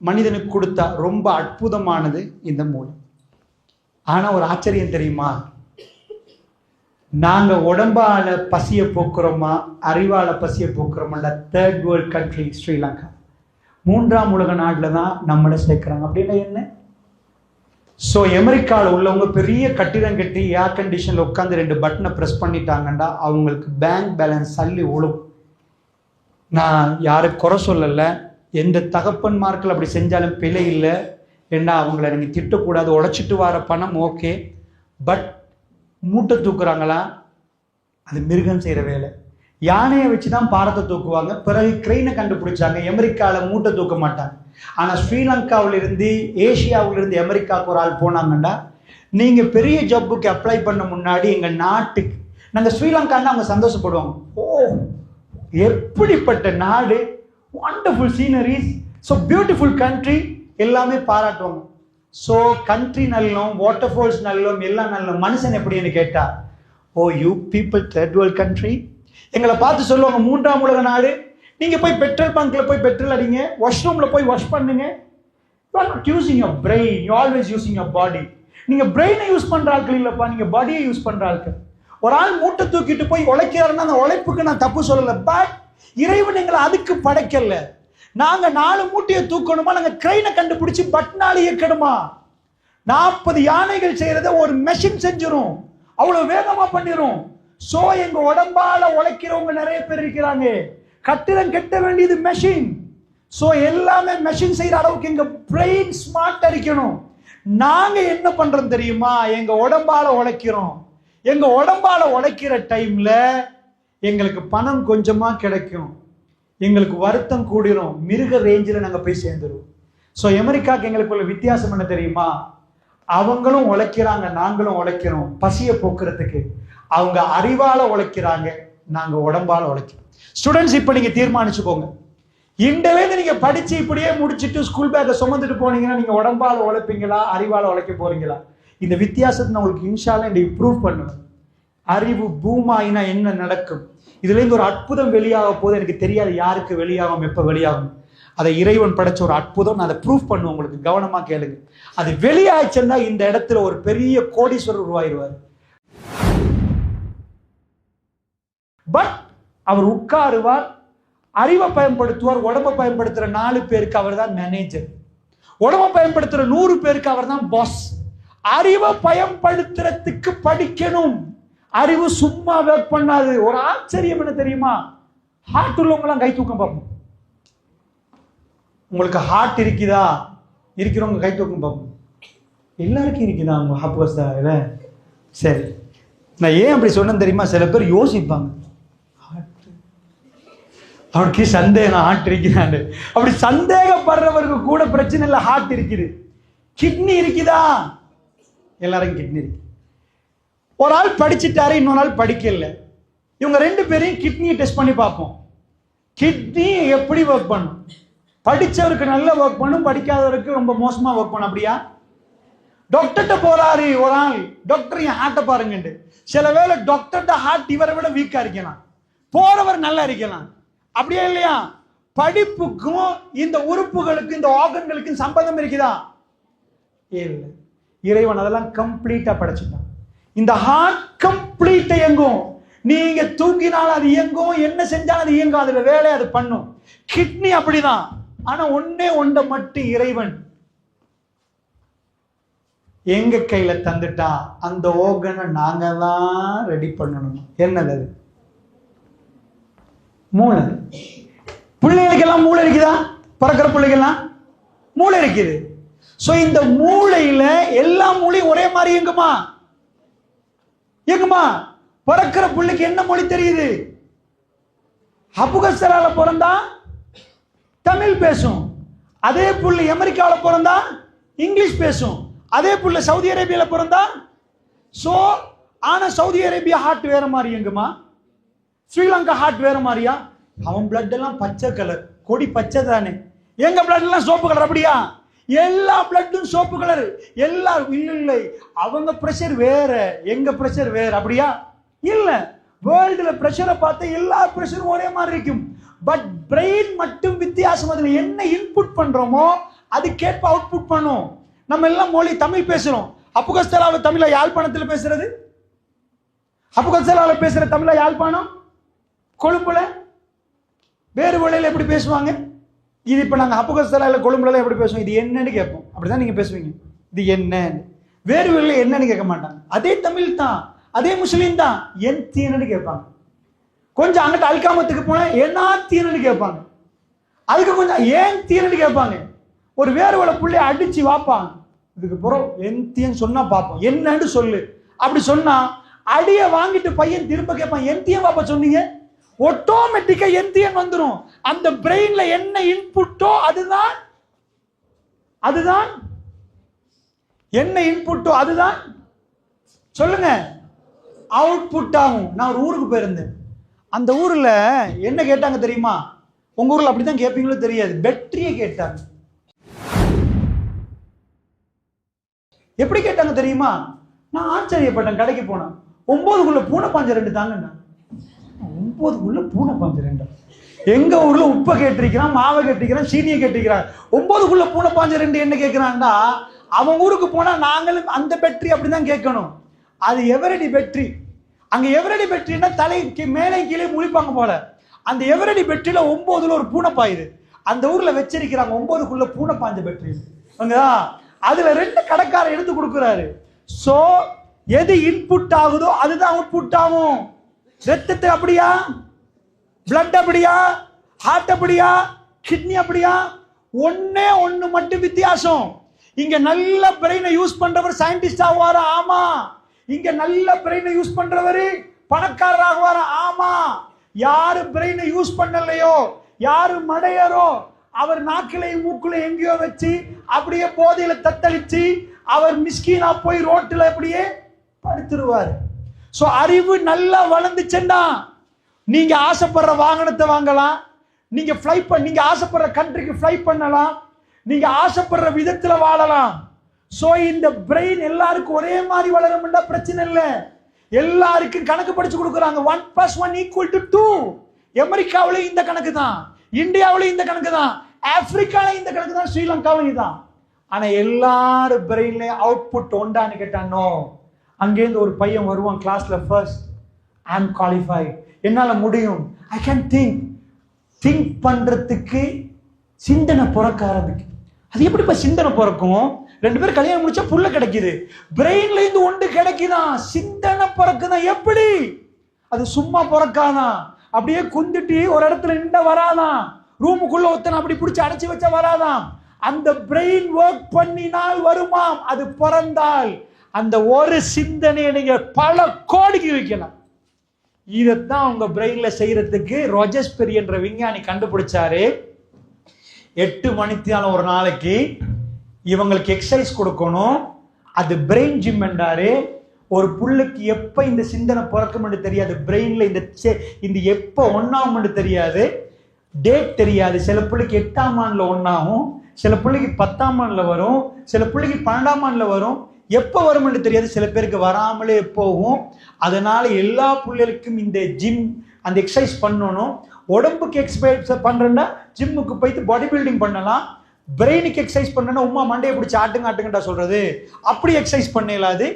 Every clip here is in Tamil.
மனிதனுக்கு கொடுத்த ரொம்ப அற்புதமானது இந்த மூலம். ஆனால் ஒரு ஆச்சரியம் தெரியுமா? நாங்கள் உடம்பால் பசியை போக்குறோமா? அறிவால பசியை போக்குறோமா? Third world country Sri Lanka. மூன்றாம் உலக நாட்டில் தான் நம்மளை சேர்க்குறாங்க. அப்படின்னா என்ன? ஸோ அமெரிக்காவில் உள்ளவங்க பெரிய கட்டிடம் கட்டி ஏர் கண்டிஷனில் உட்காந்து ரெண்டு பட்டனை ப்ரெஸ் பண்ணிட்டாங்கன்னா அவங்களுக்கு பேங்க் பேலன்ஸ் சல்லி விழும். நான் யாரும் குறை சொல்லலை. எந்த தகப்பன்மார்கள் அப்படி செஞ்சாலும் பிழை இல்லை. ஏன்னா அவங்கள நீங்கள் திட்டக்கூடாது உழைச்சிட்டு வர பணம் ஓகே. பட் மூட்டை தூக்குறாங்களா? அது மிருகம் செய்கிற வேலை. யானையை வச்சு தான் பாரத்தை தூக்குவாங்க. பிறகு கிரெயினை கண்டுபிடிச்சாங்க. அமெரிக்காவில் மூட்டை தூக்க மாட்டாங்க. ஆனால் ஸ்ரீலங்காவிலிருந்து ஏஷியாவிலிருந்து அமெரிக்காவுக்கு ஒரு ஆள் போனாங்கன்னா நீங்கள் பெரிய ஜப்புக்கு அப்ளை பண்ண முன்னாடி எங்கள் நாட்டுக்கு நாங்கள் ஸ்ரீலங்கான்னு அவங்க சந்தோஷப்படுவாங்க. ஓ எப்படிப்பட்ட நாடு? Wonderful sceneries so beautiful country எல்லாமே பாராட்டுவாங்க. ஸோ கண்ட்ரி நல்லோம் வாட்டர் ஃபால்ஸ் நல்லோம் எல்லாம் நல்லோம் மனுஷன் எப்படின்னு கேட்டா ஓ you people third world country எங்களை பார்த்து சொல்லுவாங்க மூன்றாம் உலக நாடு. நீங்கள் போய் பெட்ரோல் பங்கில் போய் பெட்ரோல் அடிங்க வாஷ்ரூம்ல போய் வாஷ் பண்ணுங்க. You are not using your brain you always using your body நீங்கள் பிரெயினை யூஸ் பண்ணுற ஆட்கள் இல்லைப்பா நீங்கள் பாடியை யூஸ் பண்ணுற ஆட்கள். ஒரு ஆள் மூட்டை தூக்கிட்டு போய் உழைக்கிறாருன்னா அந்த உழைப்புக்கு நான் தப்பு சொல்லலை பட் இறைவன் எங்களை அதுக்கு படைக்கல. நாங்க நாலு மூட்டையை தூக்கணுமா? நாங்க கிரெயினை கண்டுபிடிச்சு பட்னால இயக்கணுமா? நாற்பது யானைகள் செய்யறத ஒரு மெஷின் செஞ்சிரும். அவ்வளவு வேகமா பண்ணிரும். சோ எங்க உடம்பால உழைக்கிறவங்க நிறைய பேர் இருக்கிறாங்க. கட்டிடம் கட்ட வேண்டியது மெஷின் சோ எல்லாமே மெஷின் செய்யற அளவுக்கு எங்க பிரெயின் ஸ்மார்ட் இருக்கணும். நாங்க என்ன பண்றோம் தெரியுமா? எங்க உடம்பால உழைக்கிறோம். எங்க உடம்பால உழைக்கிற டைம்ல எங்களுக்கு பணம் கொஞ்சமாக கிடைக்கும். எங்களுக்கு வருத்தம் கூடிரும். மிருக ரேஞ்சில் நாங்கள் போய் சேர்ந்துருவோம். ஸோ அமெரிக்காவுக்கு எங்களுக்குள்ள வித்தியாசம் என்ன தெரியுமா? அவங்களும் உழைக்கிறாங்க நாங்களும் உழைக்கிறோம். பசியை போக்குறதுக்கு. அவங்க அறிவால் உழைக்கிறாங்க நாங்கள் உடம்பால் உழைக்கிறோம். ஸ்டூடெண்ட்ஸ் இப்போ நீங்கள் தீர்மானிச்சுக்கோங்க. இண்டலேருந்து நீங்கள் படித்து இப்படியே முடிச்சிட்டு ஸ்கூல் பேக்கை சுமந்துட்டு போனீங்கன்னா நீங்கள் உடம்பால் உழைப்பீங்களா? அறிவால் உழைக்க போகிறீங்களா இந்த வித்தியாசத்தை நான் உங்களுக்கு இன்ஷால இன்றைக்கு ப்ரூவ் பண்ணுவேன். அறிவு பூமாயினா என்ன நடக்கும்? இதுலேருந்து ஒரு அற்புதம் வெளியாக போது எனக்கு தெரியாது யாருக்கு வெளியாகும் எப்போ வெளியாகும். அதை இறைவன் படைச்ச ஒரு அற்புதம். நான் அதை ப்ரூஃப் பண்ணுவேன் உங்களுக்கு. கவனமாக கேளுங்க. அது வெளியாச்சுன்னா இந்த இடத்துல ஒரு பெரிய கோடீஸ்வரர் உருவாயிருவார். பட் அவர் உட்காருவார் அறிவை பயன்படுத்துவார் உடம்பை பயன்படுத்துகிற நாலு பேருக்கு அவர் தான் மேனேஜர் உடம்பை பயன்படுத்துகிற நூறு பேருக்கு அவர் தான் பாஸ் அறிவை பயன்படுத்துறதுக்கு படிக்கணும். அறிவு சும்மா ஒர்க் பண்ணாது. ஒரு ஆச்சரியம் என்ன தெரியுமா? ஹார்ட் உள்ளவங்களாம் கை தூக்கம் பார்ப்போம். உங்களுக்கு ஹார்ட் இருக்குதா? இருக்கிறவங்க கை தூக்கம் பார்ப்போம். எல்லாருக்கும் இருக்குதா? உங்க ஹாப்பஸ் தான். சரி. நான் ஏன் அப்படி சொன்னேன் தெரியுமா? சில பேர் யோசிப்பாங்க. அவனுக்கு சந்தேகம் ஹார்ட் இருக்கிறான்னு அப்படி சந்தேகப்படுறவருக்கு கூட பிரச்சனை இல்லை ஹார்ட் இருக்குது. கிட்னி இருக்குதா? எல்லாருக்கும் கிட்னி இருக்கு. ஒரு ஆள் படிச்சிட்டாரு இன்னொரு ஆள் படிக்கல. இவங்க ரெண்டு பேரையும் கிட்னியை டெஸ்ட் பண்ணி பார்ப்போம். கிட்னி எப்படி ஒர்க் பண்ணும்? படித்தவருக்கு நல்ல ஒர்க் பண்ணும் படிக்காதவருக்கு ரொம்ப மோசமாக ஒர்க் பண்ணும். அப்படியா? டாக்டர்கிட்ட போறாரு ஒரு ஆள். டாக்டர் என் ஹார்ட்டை பாருங்கண்டு சில வேளை டாக்டர்கிட்ட ஹார்ட் இவரை விட வீக்காக இருக்கலாம். போறவர் நல்லா இருக்கலாம். அப்படியே இல்லையா? படிப்புக்கும் இந்த உறுப்புகளுக்கும் இந்த ஆர்கன்களுக்கும் சம்பந்தம் இருக்குதா? இல்லை. இறைவன் அதெல்லாம் கம்ப்ளீட்டாக படைச்சிட்டான். இந்த ஹார்ட் கம்ப்ளீட் இயங்கும். நீங்க தூங்கினால் அது இயங்கும் என்ன செஞ்சாலும் அது இயங்கும் அதுல வேலையை அது பண்ணும். கிட்னி அப்படிதான். ஆனா ஒன்னே ஒன்றை மட்டும் இறைவன். எங்க கையில தந்துட்டா அந்த ஓகனை நாங்க தான் ரெடி பண்ணணும். என்னது அது? மூளை. பிள்ளைகளுக்கெல்லாம் மூளை இருக்குதா? பிறக்கிற பிள்ளைகள்லாம் மூளை இருக்குது. ஸோ இந்த மூளையில எல்லா மூளையும் ஒரே மாதிரி இயங்குமா? எங்கம்மா பிறக்கிற பிள்ளைக்கு என்ன மொழி தெரியுது? அபுகஸ்தரால பிறந்தா தமிழ் பேசும். அதே புள்ள அமெரிக்காவில் பிறந்தா இங்கிலீஷ் பேசும். அதே புள்ள சவுதி அரேபியாவில் பிறந்தா ஸோ ஆனால் சவுதி அரேபியா ஹார்ட் வேற மாதிரி எங்கம்மா ஸ்ரீலங்கா ஹார்ட் வேற மாதிரியா? அவன் பிளட் எல்லாம் பச்சை கலர் கொடி பச்சை தானே. எங்க பிளட் எல்லாம் சோப்பு கலர் அப்படியா? எல்லா பிளட்டும் சோப்பு கலர் எல்லா இல்லை இல்லை. அவங்க ப்ரெஷர் வேற. எங்க ப்ரெஷர் வேற? அப்படியா? இல்லை. வேர்ல்டுல ப்ரெஷரை பார்த்து எல்லா ப்ரெஷரும் ஒரே மாதிரி இருக்கும். பட் பிரெயின் மட்டும் வித்தியாசம். அதில் என்ன இன்புட் பண்றோமோ அதுக்கேற்ப அவுட்புட் பண்ணும். நம்ம எல்லாம் மொழி தமிழ் பேசுகிறோம் அப்புகஸ்தலாவில் தமிழை யாழ்ப்பாணத்தில் பேசுறது? அப்புகஸ்தலாவில் பேசுகிற தமிழை யாழ்ப்பாணம்? கொழும்புல? வேறு மொழியில் எப்படி பேசுவாங்க? இது இப்போ நாங்கள் அப்புகஸ்தலாவில் கொழும்புலாம் எப்படி பேசுவோம்? இது என்னன்னு கேட்போம். அப்படிதான் நீங்கள் பேசுவீங்க. இது என்ன வேறு மொழியில் என்னன்னு கேட்க மாட்டாங்க. அதே தமிழ் தான். அதே முஸ்லீம் தான். என் தீனன்னு கேட்பாங்க. கொஞ்சம் அங்கிட்ட அல்காமத்துக்கு போனால் என்ன தீனன்னு கேட்பாங்க. அதுக்கு கொஞ்சம் ஏன் தீனன்னு கேட்பாங்க. ஒரு வேறு ஒரு பிள்ளைய அடித்து வாப்பாங்க. இதுக்கு பிறகு என் தீன்னு சொன்னால் பார்ப்போம் என்னன்னு சொல்லு. அப்படி சொன்னால் அடியை வாங்கிட்டு பையன் திரும்ப கேட்பான். என் தீயன் பாப்பா சொன்னீங்க? ஆட்டோமேட்டிக்கா என் வந்துடும் அந்த பிரெயின்ல என்ன இன்புட்டோ அதுதான் அதுதான் என்ன இன்புட்டோ அதுதான். சொல்லுங்க. அவுட்புட் ஆகும். நான் ஒரு ஊருக்கு போயிருந்தேன். அந்த ஊர்ல என்ன கேட்டாங்க தெரியுமா? உங்க ஊர்ல அப்படிதான் கேட்பீங்களோ தெரியாது. பெட்ரியை கேட்டாங்க. எப்படி கேட்டாங்க தெரியுமா? நான் ஆச்சரியப்பட்டேன். கடைக்கு போனேன். ஒன்பதுக்குள்ள பூனை பாஞ்ச ரெண்டு தாங்கண்ணா ஒன்பதுக்குள்ள பூனை பாஞ்ச ரெண்டு எங்க ஊர்ல உப்பை கேட்டிருக்கிறான் மாவை கேட்டிருக்கிறான் சீனியை கேட்டிருக்கிறான். ஒன்பதுக்குள்ள பூனை பாஞ்சு ரெண்டு என்ன கேட்கிறான்டா? அவன் ஊருக்கு போனா நாங்களும் அந்த பெட்ரி அப்படிதான் கேட்கணும். அது எவரடி பெற்றி அங்க எவரடி பெட்ரின்னா தலைக்கு மேலே கீழே முழிப்பாங்க போல. அந்த எவரடி பெற்றில ஒன்பதுல ஒரு பூனை பாயுது. அந்த ஊர்ல வச்சிருக்கிறாங்க ஒன்பதுக்குள்ள பூனை பாஞ்ச பெட்ரி அங்கதா அதுல ரெண்டு கடைக்காரர் எடுத்து கொடுக்குறாரு. சோ எது இன்புட் ஆகுதோ அதுதான் அவுட்புட் ஆகும். ரத்தத்தை அப்படியா? பிளட் அப்படியா? ஹார்ட் அப்படியா? கிட்னி அப்படியா? ஒன்னே ஒன்று மட்டும் வித்தியாசம். இங்க நல்ல பிரெயினை யூஸ் பண்றவர் சயின்டிஸ்ட் ஆகுவாரா ஆமா. இங்க நல்ல பிரெயினை யூஸ் பண்றவர் பணக்காரர் ஆகுவாரா ஆமா. யாரு பிரெயினை யூஸ் பண்ணலையோ? யாரு மடையரோ அவர் நாக்கிலையும் மூக்குலையும் எங்கேயோ வச்சு அப்படியே போதையில தத்தளிச்சு அவர் மிஸ்கீனா போய் ரோட்டில் அப்படியே படுத்துருவார். ஸோ அறிவு நல்லா வளர்ந்துச்சுன்னா நீங்க ஆசைப்படுற வாகனத்தை வாங்கலாம். நீங்க ஃப்ளை பண்ண நீங்க ஆசைப்படுற கண்ட்ரிக்கு ஃப்ளை பண்ணலாம். நீங்க ஆசைப்படுற விதத்தில் வாழலாம். ஸோ இந்த பிரெயின் எல்லாருக்கும் ஒரே மாதிரி வளரும்னா பிரச்சனை இல்லை. எல்லாருக்கும் கணக்கு படிச்சு கொடுக்குறாங்க. One plus one equal to two அமெரிக்காவிலையும் இந்த கணக்கு தான். இந்தியாவிலையும் இந்த கணக்கு தான். ஆப்பிரிக்காலையும் இந்த கணக்கு தான். ஸ்ரீலங்காவிலையும் தான். ஆனால் எல்லாரும் பிரெயின்ல அவுட்புட் உண்டான்னு கேட்டானோ அங்கேருந்து ஒரு பையன் வருவான் கிளாஸில் ஃபர்ஸ்ட் ஐ அம் குவாலிஃபை என்னால் முடியும். ஐ கேன் திங்க் திங்க் பண்ணுறதுக்கு சிந்தனை பிறக்க ஆரம்பிக்கும். அது எப்படிப்பா சிந்தனை பிறக்கும்? ரெண்டு பேரும் கல்யாணம் முடிச்சா புள்ள கிடைக்குது. பிரெயின்ல இருந்து ஒன்று கிடைக்குதான் சிந்தனை பிறக்குதான் எப்படி? அது சும்மா பிறக்காதான் அப்படியே குந்திட்டு ஒரு இடத்துல நின்ற வராதான் ரூமுக்குள்ள ஒருத்தனை அப்படி பிடிச்சி அடைச்சி வச்சா வராதாம் அந்த பிரெயின் ஒர்க் பண்ணினால் வருமாம். அது பிறந்தால். அந்த ஒரு சிந்தனையை நீங்கள் பல கோடிக்கு வைக்கலாம். இதைத்தான் உங்க பிரெயின்ல செய்யறதுக்கு ரொஜஸ்பெரி என்ற விஞ்ஞானி கண்டுபிடிச்சாரு. எட்டு மணித்தியாலம் ஒரு நாளைக்கு இவங்களுக்கு எக்ஸசைஸ் கொடுக்கணும். அது பிரெயின் ஜிம் என்றாரு. ஒரு புள்ளுக்கு எப்போ இந்த சிந்தனை பிறக்கும்னு தெரியாது. பிரெயினில் இந்த செ- இந்த எப்போ ஒன்றாகும்னு தெரியாது. டேட் தெரியாது. சில பிள்ளைக்கு எட்டாம் ஆண்டில் ஒன்றாகும் சில பிள்ளைக்கு பத்தாம் ஆண்டில் வரும். சில பிள்ளைக்கு பன்னெண்டாம் ஆண்டில் வரும். எப்போ வரும்னு தெரியாது. சில பேருக்கு வராமலே போகும். அதனால எல்லா பிள்ளைகளுக்கும் இந்த ஜிம் அந்த எக்ஸசைஸ் பண்ணணும். உடம்புக்கு எக்ஸசைஸ் பண்ணுறேன்னா ஜிம்முக்கு போயிட்டு பாடி பில்டிங் பண்ணலாம். பிரெயினுக்கு எக்ஸசைஸ் பண்ணுன்னா உமா மண்டையை பிடிச்சி ஆட்டுங்க ஆட்டுங்கடா சொல்கிறது அப்படி எக்ஸசைஸ் பண்ணலாது.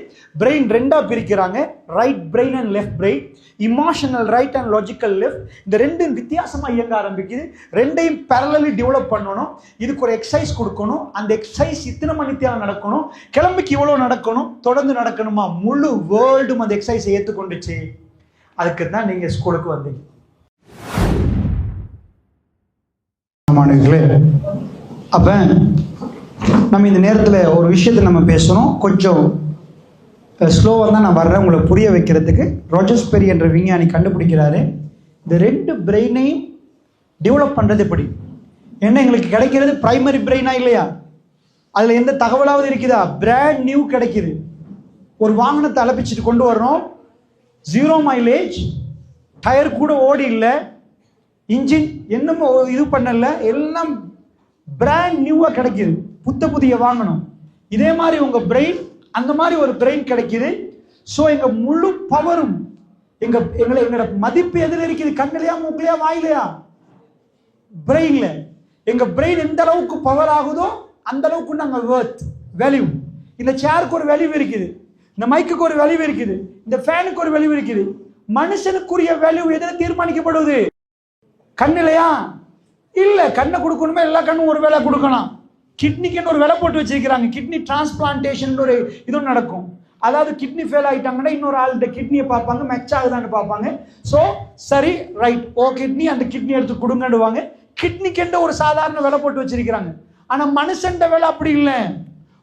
பிரெயின் ரெண்டாக பிரிக்கிறாங்க. Right brain and left brain emotional right and logical left இந்த ரெண்டும் வித்தியாசமாக இயங்க ஆரம்பிக்குது. ரெண்டையும் பேரலி டெவலப் பண்ணணும். இதுக்கு ஒரு எக்ஸசைஸ் கொடுக்கணும். அந்த எக்ஸசைஸ் இத்தனை மணித்தியாலம் நடக்கணும்? கிளம்பிக்கு இவ்வளோ நடக்கணும்? தொடர்ந்து நடக்கணுமா? முழு வேர்ல்டும் அந்த எக்ஸசைஸை ஏற்றுக்கொண்டுச்சு அதுக்கு தான் நீங்கள் ஸ்கூலுக்கு வந்தீங்க. மாணவர்களே அப்ப நம்ம இந்த நேரத்தில் ஒரு விஷயத்தை நம்ம பேசுகிறோம் கொஞ்சம் ஸ்லோவாக தான் நான் வர்றேன். உங்களை புரிய வைக்கிறதுக்கு. ரோஜஸ்பெரி என்ற விஞ்ஞானி கண்டுபிடிக்கிறாரு. இந்த ரெண்டு பிரெயினையும் டெவலப் பண்ணுறது எப்படி? என்ன எங்களுக்கு கிடைக்கிறது? பிரைமரி பிரெயினா இல்லையா? அதில் எந்த தகவலாவது இருக்குதா? பிராண்ட் நியூ கிடைக்கிது. ஒரு வாகனத்தை அலப்பிச்சிட்டு கொண்டு வர்றோம். ஜீரோ மைலேஜ் டயர் கூட ஓடி இல்லை. இன்ஜின் என்னமோ இது பண்ணலை. எல்லாம் பிராண்ட் நியூவாக கிடைக்கிது. புத்த புதிய வாங்கணும். இதே மாதிரி உங்கள் பிரெயின் அந்த மாதிரி ஒரு பிரெயின் கிடைக்கிது. ஸோ எங்கள் முழு பவரும் எங்கள் எங்களை எங்களோட மதிப்பு எதில் இருக்குது? கண்ணிலையா மூக்கிலையா வாயிலையா? பிரெயினில் எங்கள் பிரெயின் எந்த அளவுக்கு பவர் ஆகுதோ அந்த அளவுக்கு நாங்கள் வேர்த் வேல்யூ இந்த சேருக்கு ஒரு வேல்யூ இருக்குது. இந்த மைக்குக்கு ஒரு வேல்யூ இருக்குது. இந்த ஃபேனுக்கு ஒரு வேல்யூ இருக்குது. மனுஷனுக்குரிய வேல்யூ எதில் தீர்மானிக்கப்படுவது? கண்ணிலையா இல்லை கண்ணை கொடுக்கணுமே எல்லா கண்ணும் ஒரு வேலை கொடுக்கலாம். கிட்னிக்குன்னு ஒரு விலை போட்டு வச்சிருக்கிறாங்க. கிட்னி டிரான்ஸ்பிளான்டேஷன் ஒரு இதுவும் நடக்கும். அதாவது கிட்னி ஃபெயில் ஆகிட்டாங்கன்னா இன்னொரு ஆள்கிட்ட கிட்னியை பார்ப்பாங்க மெச் ஆகுதான்னு பார்ப்பாங்க. ஸோ சரி ரைட் ஓ கிட்னி அந்த கிட்னி எடுத்து கொடுங்கடுவாங்க கிட்னிக்கென்ற ஒரு சாதாரண விலை போட்டு வச்சிருக்கிறாங்க. ஆனால் மனுஷன்ட வேலை அப்படி இல்லை.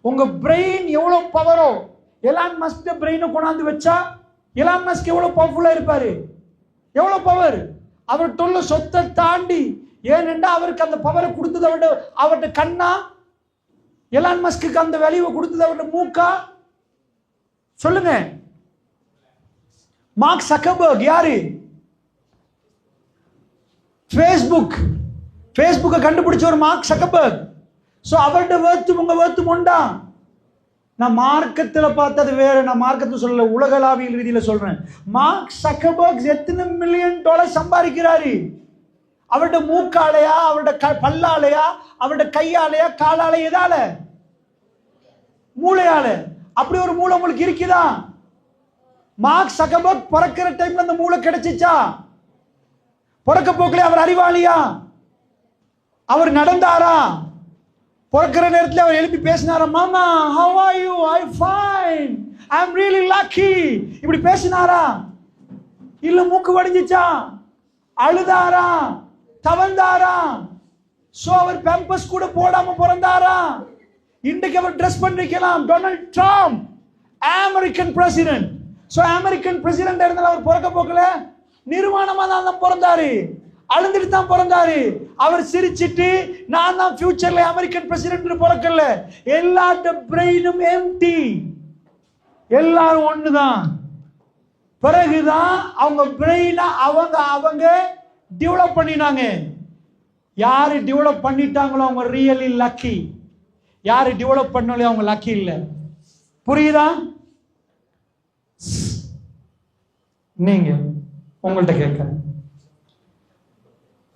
உங்கள் பிரெயின் எவ்வளோ பவரோ எலான் மஸ்க் பிரெயினை கொண்டாந்து வச்சா எலான் மஸ்க் எவ்வளோ பவர்ஃபுல்லாக இருப்பார்? எவ்வளோ பவர் அவர் தொல்ல சொத்தை தாண்டி ஏனென்றால் அவருக்கு அந்த பவரை கொடுத்தது அவருடைய அவர்கிட்ட கண்ணா? எலான் மஸ்க்கு அந்த வேல்யூவை கொடுத்தது அவருடைய மூக்கா? சொல்லுங்க. மார்க் சக்கபர்க் யாரு? ஃபேஸ்புக் ஃபேஸ்புக்கை கண்டுபிடிச்ச ஒரு மார்க் சக்கபர்க் ஸோ அவர்கிட்ட வேர்த்து உங்க வேர்த்து உண்டா? நான் மார்க்கத்தில் பார்த்தது வேற நான் மார்க்கத்தில் சொல்லல உலகளாவியல் ரீதியில் சொல்றேன். மார்க் சக்கபர்க் எத்தனை மில்லியன் டாலர் சம்பாதிக்கிறாரு? அவருடைய மூக்காலையா அவருடைய க பல்லாலையா அவருடைய கையாலையா காலால எதால? மூளையால. அப்படி ஒரு மூளை உங்களுக்கு இருக்குதா? மார்க் சகபர்க் பிறக்கிற டைம்ல அந்த மூளை கிடைச்சிச்சா? பிறக்க போக்கிலே அவர் அறிவாளியா? அவர் நடந்தாரா? பிறக்கிற நேரத்தில் அவர் எழுப்பி பேசினாரா மாமா how are you I fine I am really lucky இப்படி பேசினாரா? இல்லை மூக்கு வடிஞ்சிச்சா? அழுதாரா? தவழ்ந்தாராம். சோ அவர் பேம்பஸ் கூட போடாம பிறந்தாராம். இன்றைக்கு அவர் ட்ரெஸ் பண்ணிருக்கலாம். Donald Trump American president so American president இருந்தாலும் அவர் பிறக்க போக்கல. நிர்வாணமா தான் தான் பிறந்தாரு. அழுந்துட்டு தான் பிறந்தாரு. அவர் சிரிச்சிட்டு நான் தான் ஃபியூச்சர்ல அமெரிக்கன் பிரசிடென்ட் பிறக்கல. எல்லா பிரெயினும் எம்டி எல்லாரும் ஒண்ணுதான். பிறகுதான் அவங்க பிரெயினை அவங்க அவங்க டெவலப் பண்ணினாங்க. யார் டெவலப் பண்ணிட்டாங்களோ அவங்க ரியலி லக்கி யார் டெவலப் பண்ணலையோ அவங்க லக்கி இல்லை. புரியுதா? நீங்க உங்கள்கிட்ட கேட்க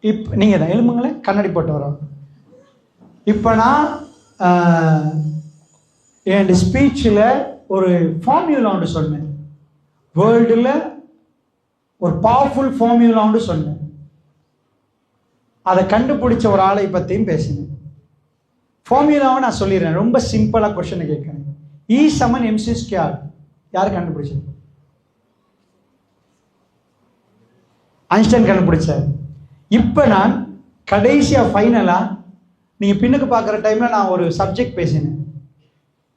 இப்ப நீங்க தான் எழுமுங்களேன் கண்ணாடி போட்டு வரோம். இப்போ நான் என் ஸ்பீச்சில் ஒரு ஃபார்முலா ஒன்று சொன்னேன். வேர்ல்டில் ஒரு பவர்ஃபுல் ஃபார்முலா ஒன்று சொன்னேன். அதை கண்டுபிடிச்ச ஒரு ஆளை பற்றியும் பேசினேன். ஃபார்முலாவை நான் சொல்லிடுறேன். ரொம்ப சிம்பிளாக கொஷனை கேட்குறேன். இ சமன் எம்சி ஸ்கேர் யார் கண்டுபிடிச்சது? ஐன்ஸ்டைன் கண்டுபிடிச்சார். இப்போ நான் கடைசியாக ஃபைனலாக நீங்கள் பின்னுக்கு பார்க்குற டைமில் நான் ஒரு சப்ஜெக்ட் பேசினேன்.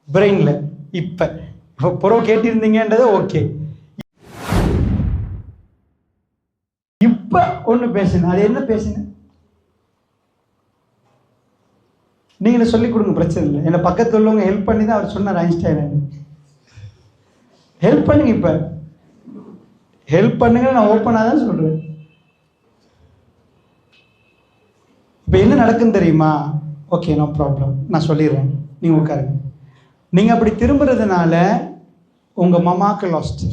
பிரெயினில் இப்போ. இப்போ புறம் கேட்டிருந்தீங்கன்றது ஓகே இப்போ ஒன்று பேசினேன். அது என்ன பேசினேன்? நீங்களும் சொல்லிக் கொடுங்க பிரச்சனை இல்லை. என்னை பக்கத்தில் உள்ளவங்க ஹெல்ப் பண்ணி தான் அவர் சொன்னார் ஐன்ஸ்டைன். ஹெல்ப் பண்ணுங்க இப்போ. ஹெல்ப் பண்ணுங்க நான் ஓப்பனாக தான் சொல்கிறேன் இப்போ என்ன நடக்குன்னு தெரியுமா? ஓகே நோ ப்ராப்ளம் நான் சொல்லிடுறேன். நீங்கள் உட்காருங்க. நீங்கள் அப்படி திரும்புறதுனால உங்கள் மமாக்கு லாஸ்ட்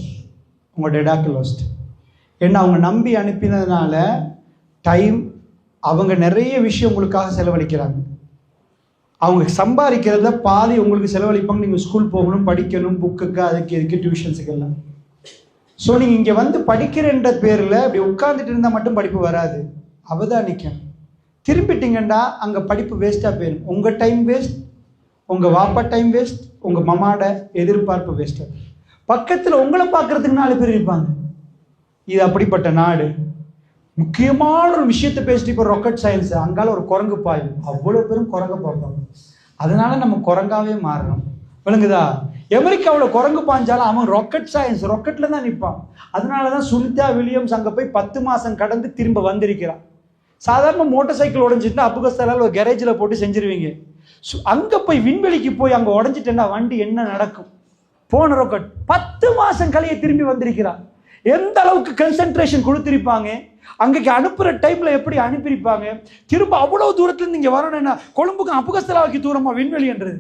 உங்கள் டெடாக்கு லாஸ்ட் ஏன்னா அவங்க நம்பி அனுப்பினதுனால டைம் அவங்க நிறைய விஷயம் உங்களுக்காக செலவழிக்கிறாங்க. அவங்க சம்பாதிக்கிறத பாதி உங்களுக்கு செலவழிப்பாங்க. நீங்கள் ஸ்கூல் போகணும் படிக்கணும் புக்குக்கு அதுக்கு இதுக்கு டியூஷன்ஸுக்கு எல்லாம். ஸோ நீங்கள் இங்கே வந்து படிக்கிறன்ற பேரில் அப்படி உட்கார்ந்துட்டு இருந்தால் மட்டும் படிப்பு வராது. அவதானிக்கணும் திரும்பிட்டீங்கன்னா அங்கே படிப்பு வேஸ்ட்டாக போயிடும் உங்கள் டைம் வேஸ்ட் உங்கள் வாப்பா டைம் வேஸ்ட் உங்கள் மமாட எதிர்பார்ப்பு வேஸ்ட்டாக பக்கத்தில் உங்களை பார்க்கறதுக்கு நாலு பேர் இருப்பாங்க. இது அப்படிப்பட்ட நாடு. முக்கியமான ஒரு விஷயத்தை பேசிட்டு இப்போ ராக்கெட் சயின்ஸ் அங்கால ஒரு குரங்கு பாயும் அவ்வளோ பேரும் குரங்க பார்ப்பாங்க. அதனால நம்ம குரங்காவே மாறுறோம் விளங்குதா? அமெரிக்காவில் குரங்கு பாஞ்சாலும் அவன் ராக்கெட் சயின்ஸ் ராக்கெட்டில் தான் நிற்பான் அதனால தான் சுனிதா வில்லியம்ஸ் அங்கே போய் பத்து மாதம் கடந்து திரும்ப வந்திருக்கிறான். சாதாரண மோட்டார் சைக்கிள் உடஞ்சிட்டுனா அப்புகஸ்தலால் ஒரு கேரேஜில் போட்டு செஞ்சிருவீங்க. அங்கே போய் விண்வெளிக்கு போய் அங்கே உடஞ்சிட்டேன்னா வண்டி என்ன நடக்கும்? போன ராக்கெட் பத்து மாதம் கலையை திரும்பி வந்திருக்கிறான். எந்த அளவுக்கு கன்சென்ட்ரேஷன் கொடுத்துருப்பாங்க? அங்கே அனுப்புகிற டைமில் எப்படி அனுப்பியிருப்பாங்க? திரும்ப அவ்வளோ தூரத்துலேருந்து இங்கே வரணும்னா கொழும்புக்கு அபுகஸ்தலாவுக்கு தூரமாக விண்வெளின்றது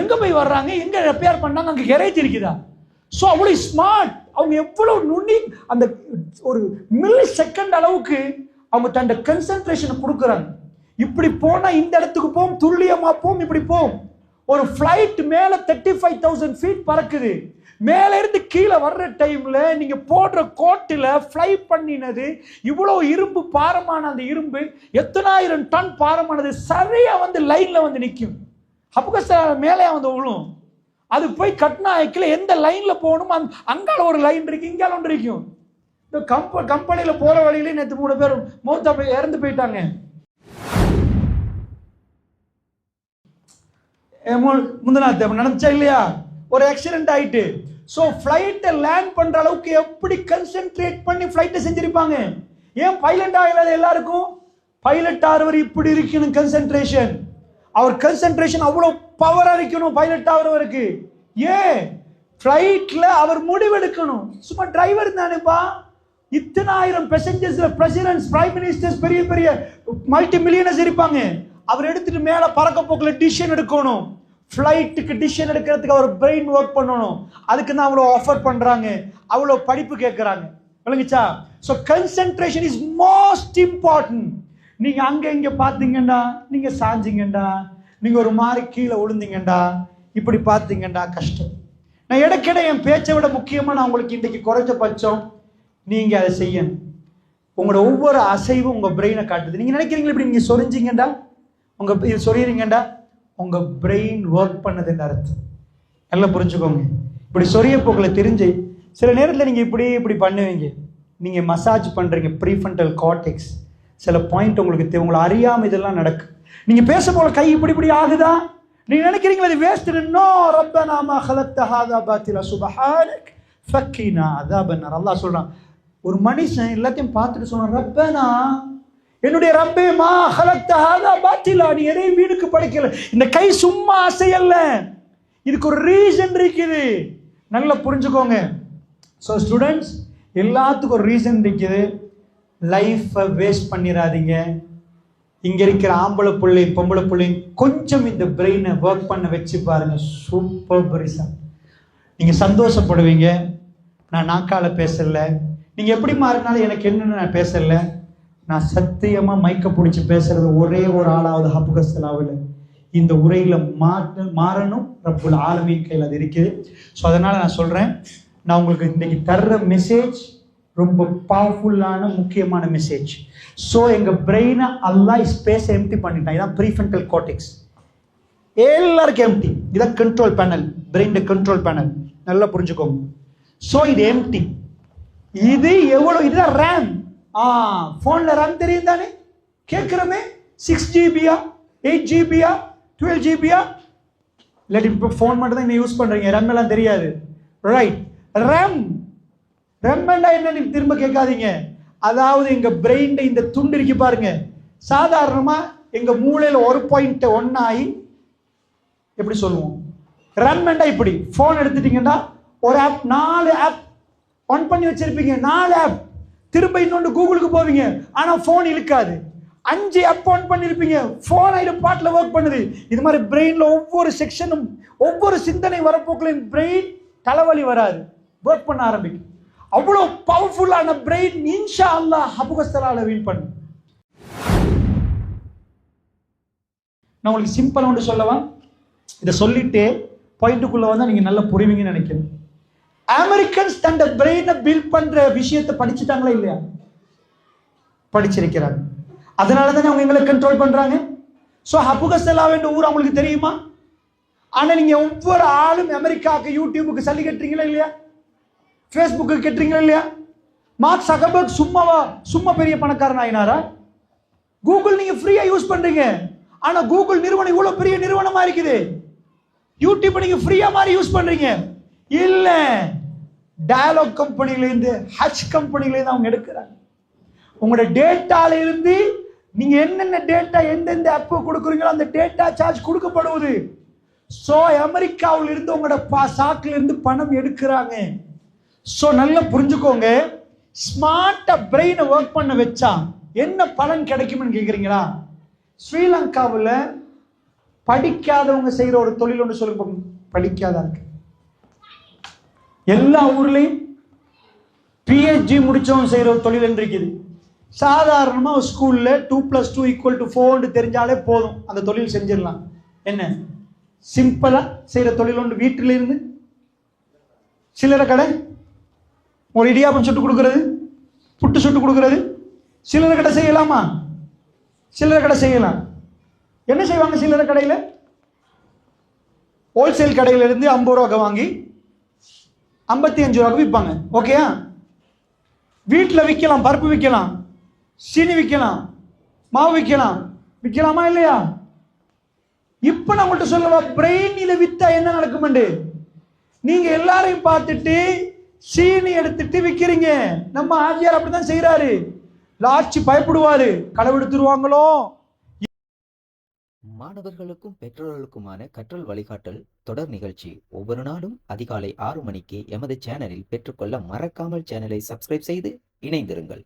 எங்கே போய் வர்றாங்க? எங்கே ரெப்பேர் பண்ணாங்க? அங்கே கெரேஜ் இருக்குதா? ஸோ அவ்வளோ ஸ்மார்ட் அவங்க எவ்வளோ நுண்ணி அந்த ஒரு மில்லி செகண்ட் அளவுக்கு அவங்க தன்னோட கன்சென்ட்ரேஷனை கொடுக்குறாங்க. இப்படி போனால் இந்த இடத்துக்கு போம் துல்லியமாக போம் இப்படி போம். ஒரு ஃப்ளைட் மேலே தேர்ட்டி ஃபைவ் தௌசண்ட் ஃபீட் பறக்குது. மேலேருந்து கீழே வர்ற டைமில் நீங்கள் போடுற கோட்டில் ஃப்ளை பண்ணினது இவ்வளோ இரும்பு பாரமான அந்த இரும்பு எத்தனாயிரம் டன் பாரமானது சரியாக வந்து லைனில் வந்து நிற்கும் அப்போ மேலே வந்து விழும் அது போய் கட்னாய்க்கில் எந்த லைனில் போகணுமோ அந் அங்கால ஒரு லைன் இருக்கு இங்கால ஒன்று இருக்கும். இந்த கம்ப கம்பெனியில் போகிற வழியிலே நேற்று மூணு பேர் மூத்த போய் இறந்து போயிட்டாங்க. முந்தநாத்து நினச்சா இல்லையா? ஒரு ஆக்சிடென்ட் ஆயிட்டு. ஸோ ஃப்ளைட்டை லேண்ட் பண்ற அளவுக்கு எப்படி கன்சென்ட்ரேட் பண்ணி ஃப்ளைட்டை செஞ்சிருப்பாங்க? ஏன் பைலட் ஆகலாத எல்லாருக்கும்? பைலட் ஆகிறவர் இப்படி இருக்கணும் கன்சென்ட்ரேஷன் அவர் கன்சென்ட்ரேஷன் அவ்வளோ பவராக இருக்கணும் பைலட் ஆகிறவருக்கு ஏன்? ஃப்ளைட்டில் அவர் முடிவெடுக்கணும். சும்மா டிரைவர் தானேப்பா. இத்தனை ஆயிரம் பேசஞ்சர்ஸ்ல பிரசிடென்ட்ஸ் பிரைம் மினிஸ்டர்ஸ் பெரிய பெரிய மல்டி மில்லியனர்ஸ் இருப்பாங்க. அவர் எடுத்துட்டு மேல பறக்க போக்கில் டிசிஷன் எடுக்கணும். ஃப்ளைட்டுக்கு டிசிஷன் எடுக்கிறதுக்கு அவர் பிரெயின் ஒர்க் பண்ணணும். அதுக்கு தான் அவ்வளோ ஆஃபர் பண்ணுறாங்க அவ்வளோ படிப்பு கேட்குறாங்க விளங்குச்சா? So concentration is most important நீங்கள் அங்கே இங்கே பார்த்தீங்கண்டா நீங்கள் சாஞ்சிங்கண்டா நீங்கள் ஒரு மாதிரி கீழே விழுந்தீங்கண்டா இப்படி பார்த்தீங்கண்டா கஷ்டம். நான் இடைக்கிட என் பேச்சை விட முக்கியமாக நான் உங்களுக்கு இன்றைக்கி குறைஞ்சபட்சம் நீங்கள் அதை செய்யணும். உங்களோட ஒவ்வொரு அசைவும் உங்கள் பிரெயினை காட்டுது. நீங்கள் நினைக்கிறீங்களா இப்படி நீங்கள் சொரிஞ்சிங்கண்டா உங்கள் இது சொரியறீங்கண்டா உங்கள் பிரெயின் ஒர்க் பண்ணதுன்னு அர்த்தம்? நல்லா புரிஞ்சுக்கோங்க. இப்படி சொரிய போக்கில் தெரிஞ்சு சில நேரத்தில் நீங்கள் இப்படி இப்படி பண்ணுவீங்க. நீங்கள் மசாஜ் பண்ணுறீங்க ப்ரீஃபண்டல் கார்டெக்ஸ் சில பாயிண்ட் உங்களுக்கு தேவை உங்களை அறியாமல் இதெல்லாம் நடக்கு. நீங்கள் பேச போல கை இப்படி இப்படி ஆகுதா? நீங்கள் நினைக்கிறீங்க அது வேஸ்ட் நோ ரப்ப நாம ஹலத்த ஹாதா பாத்திலா சுபஹானக். ஃபக்கீனா அதாபன்னார். அல்லாஹ் சொல்கிறான் ஒரு மனுஷன் எல்லாத்தையும் பார்த்துட்டு சொல்கிறான் ரப்பனா என்னுடைய ரப்பே மா ஹலத்தஹாதா பாத்திலா நீ எதையும் வீடுக்கு படைக்கல. இந்த கை சும்மா அசையல்ல. இதுக்கு ஒரு ரீசன் இருக்குது. நல்லா புரிஞ்சுக்கோங்க. ஸோ ஸ்டூடெண்ட்ஸ் எல்லாத்துக்கும் ஒரு ரீசன் இருக்குது. லைஃப்பை வேஸ்ட் பண்ணிடாதீங்க இங்கே இருக்கிற ஆம்பளை பிள்ளை பொம்பளை பிள்ளை கொஞ்சம் இந்த பிரெயினை ஒர்க் பண்ண வச்சு பாருங்கள் சூப்பர் ரிசல்ட் நீங்கள் சந்தோஷப்படுவீங்க. நான் நாக்கால பேசலை. நீங்கள் எப்படி மாறினாலும் எனக்கு என்னென்னு நான் பேசலை. நான் சத்தியமா மைக்க பிடிச்சி பேசுறது ஒரே ஒரு ஆளாவது ஹப்புகஸ்தலாவில் இந்த உரையில மாற்ற மாறணும். ரப்புல் ஆலமீன் கையில் அது இருக்குது. ஸோ அதனால நான் சொல்றேன் நான் உங்களுக்கு இன்னைக்கு தர்ற மெசேஜ் ரொம்ப பவர்ஃபுல்லான முக்கியமான மெசேஜ் ஸோ எங்க பிரெயினை அல்லாஹ் ஸ்பேஸ் எம்டி பண்ணிட்டான். இதான் ப்ரீஃபென்டல் கோட்டிக்ஸ் எல்லாருக்கும் எம்டி இதான் control panel brain control panel நல்லா புரிஞ்சுக்கோங்க. ஸோ இது எம்டி இது எவ்வளோ இதுதான் ரேம் ஃபோனில் ரேம் தெரியும் தானே? கேட்குறமே? சிக்ஸ் ஜிபியா எயிட் ஜிபியா டுவெல் ஜிபியா இல்லாட்டி இப்போ ஃபோன் மட்டும் தான் யூஸ் பண்ணுறீங்க ரேம் எல்லாம் தெரியாது. ரைட் ரேம் ரெம்மண்டா என்ன திரும்ப கேட்காதீங்க. அதாவது எங்கள் பிரெயின் இந்த துண்டு இருக்கு பாருங்க. சாதாரணமாக எங்கள் மூளையில் ஒரு பாயிண்ட் ஆகி எப்படி சொல்லுவோம்? ரெம்மண்டா இப்படி. ஃபோன் எடுத்துட்டீங்கன்னா ஒரு ஆப் நாலு ஆப் ஒன் பண்ணி வச்சிருப்பீங்க. நாலு ஆப் திரும்ப இன்னொன்று கூகுளுக்கு போவீங்க. ஆனால் ஃபோன் இழுக்காது. அஞ்சு அப் ஆன் பண்ணியிருப்பீங்க ஃபோன் ஆயிரம் பாட்டில் ஒர்க் பண்ணுது. இது மாதிரி பிரெயினில் ஒவ்வொரு செக்ஷனும் ஒவ்வொரு சிந்தனை வரப்போக்கில் பிரெயின் தலைவலி வராது. ஒர்க் பண்ண ஆரம்பிக்கும். அவ்வளோ பவர்ஃபுல்லான பிரெயின் இன்ஷா அல்லாஹ் ஹபுகஸ்தலால் வின் பண்ணும். நான் உங்களுக்கு சிம்பிள் ஒன்று சொல்லவா? இதை சொல்லிட்டு பாயிண்ட்டுக்குள்ளே வந்தால் நீங்கள் நல்லா புரிவீங்கன்னு நினைக்கிறேன். அமெரிக்கன்ஸ் தண்ட பிரெயினை பில்ட் பண்ற விஷயத்தை படிச்சுட்டாங்களா இல்லையா? படிச்சிருக்கிறாங்க. அதனால தானே அவங்க எங்களை கண்ட்ரோல் பண்றாங்க? ஸோ ஹபுகஸ்தலா என்ற ஊர் அவங்களுக்கு தெரியுமா? ஆனால் நீங்கள் ஒவ்வொரு ஆளும் அமெரிக்காவுக்கு யூடியூபுக்கு சல்லி கட்டுறீங்களா இல்லையா? ஃபேஸ்புக்கு கட்டுறீங்களா இல்லையா? மார்க் சகபர்க் சும்மாவா சும்மா பெரிய பணக்காரன் ஆயினாரா? கூகுள் நீங்கள் ஃப்ரீயாக யூஸ் பண்ணுறீங்க ஆனால் கூகுள் நிறுவனம் இவ்வளோ பெரிய நிறுவனமாக இருக்குது. யூடியூப் நீங்கள் ஃப்ரீயாக மாதிரி யூஸ் பண்ணுறீங்க இல்ல. டயலாக் கம்பெனில இருந்து ஹச் கம்பெனில இருந்து அவங்க எடுக்கிறாங்க. உங்களோட டேட்டால இருந்து நீங்க என்னென்ன டேட்டா எந்தெந்த ஆப் கொடுக்குறீங்களோ அந்த டேட்டா சார்ஜ் கொடுக்கப்படுவது. சோ அமெரிக்காவில் இருந்து உங்களோட பா சாக்குல இருந்து பணம் எடுக்கிறாங்க. ஸோ நல்லா புரிஞ்சுக்கோங்க. ஸ்மார்ட்டா பிரெயினை ஒர்க் பண்ண வச்சா என்ன பலன் கிடைக்கும்னு கேட்குறீங்களா ஸ்ரீலங்காவில் படிக்காதவங்க செய்கிற ஒரு தொழில் ஒன்று சொல்லுங்க பாப்போம். படிக்காத இருக்கு எல்லா ஊர்லேயும் பிஹெச்டி முடித்தவங்க செய்கிற ஒரு தொழில் என்று இருக்குது சாதாரணமாக ஒரு ஸ்கூலில் two plus two equal to ஃபோர்னு தெரிஞ்சாலே போதும். அந்த தொழில் செஞ்சிடலாம். என்ன? சிம்பிளாக செய்கிற தொழில் ஒன்று வீட்டில் இருந்து சில்லறை கடை ஒரு இடியாப்பம் சுட்டு கொடுக்குறது புட்டு சுட்டு கொடுக்குறது சில்லறை கடை செய்யலாமா? சில்லறை கடை செய்யலாம். என்ன செய்வாங்க சில்லறை கடையில்? ஹோல்சேல் கடையிலிருந்து ஐம்பது ரூபாய்க்கு வாங்கி ஐம்பத்தி அஞ்சு ரூபாய்க்கு விற்பாங்க. ஓகேயா வீட்டில் விற்கலாம் பருப்பு விற்கலாம் சீனி விற்கலாம் மாவு விற்கலாம். விற்கலாமா இல்லையா? இப்போ நான் உங்கள்கிட்ட சொல்லவா பிரெயின் இதை என்ன நடக்குமெண்டு? நீங்கள் எல்லாரையும் பார்த்துட்டு சீனி எடுத்துட்டு விற்கிறீங்க நம்ம ஆஜியார் அப்படிதான் செய்கிறாரு லாட்சி பயப்படுவாரு. களவெடுத்துருவாங்களோ மாணவர்களுக்கும் பெற்றோர்களுக்குமான கற்றல் வழிகாட்டல் தொடர் நிகழ்ச்சி ஒவ்வொரு நாளும் அதிகாலை ஆறு மணிக்கு எமது சேனலில் பெற்றுக்கொள்ள மறக்காமல் சேனலை சப்ஸ்கிரைப் செய்து இணைந்திருங்கள்.